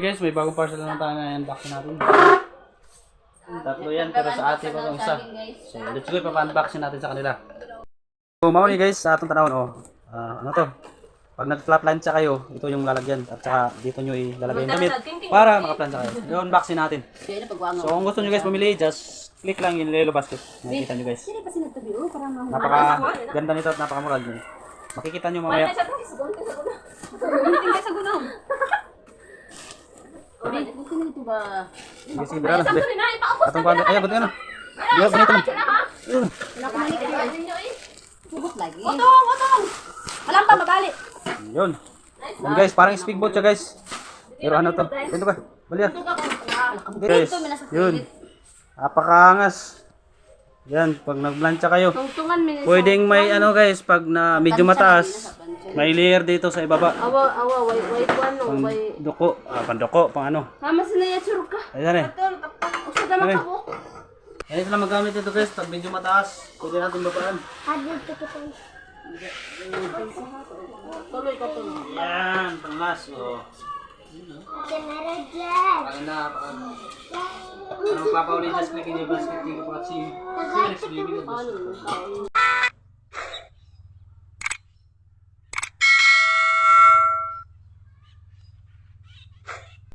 guys, may bagong parcel na tayo na unboxing natin. Tatlo yan, pero sa ate pa itong isa. So, let's go, ipapa-unboxing natin sa kanila. So, mauni guys, sa atong tanawon, oh. Ah, ano to? Pag siya kayo, ito yung lalagyan. At saka dito nyo ilalagay yung damit para maka-plan siya kayo. I-unboxing natin. Kaya na pagwango. So, kung gusto nyo guys bumili, just click lang yung Lelo Basket. Makikita nyo guys. Napaka ganda nito at napakamurag nyo. Makikita nyo mamaya. Ori, buti na ito ba? Sige, sige, bira lang. Sige. Atong kuwan. Ay, buti ano. Di ba, ganito lang. Yun. Otong, otong! Alam pa, mabali. Yun. Yan guys, parang speedboat siya guys. Pero ano to? Ito ka. Bali yan. Guys, yun. Napakaangas. Yan, pag nagplancha kayo. Pwedeng may ano guys, pag na medyo mataas, may layer dito sa ibaba. Awa, awa, wait, wait, ano, Pang wait. duko, ah, pandoko, pang ano. Mama, sila ya churuk ka. Ayan eh. Usa na makabuk. Ganito lang magamit ito guys, pag medyo mataas, pwede natin babaan. Tuloy ka tuloy. Yan, panglas. Oh. Parang na, parang... Anong papauli just click in your basket, tingin ko pa si... Si Alex, bibigyan mo.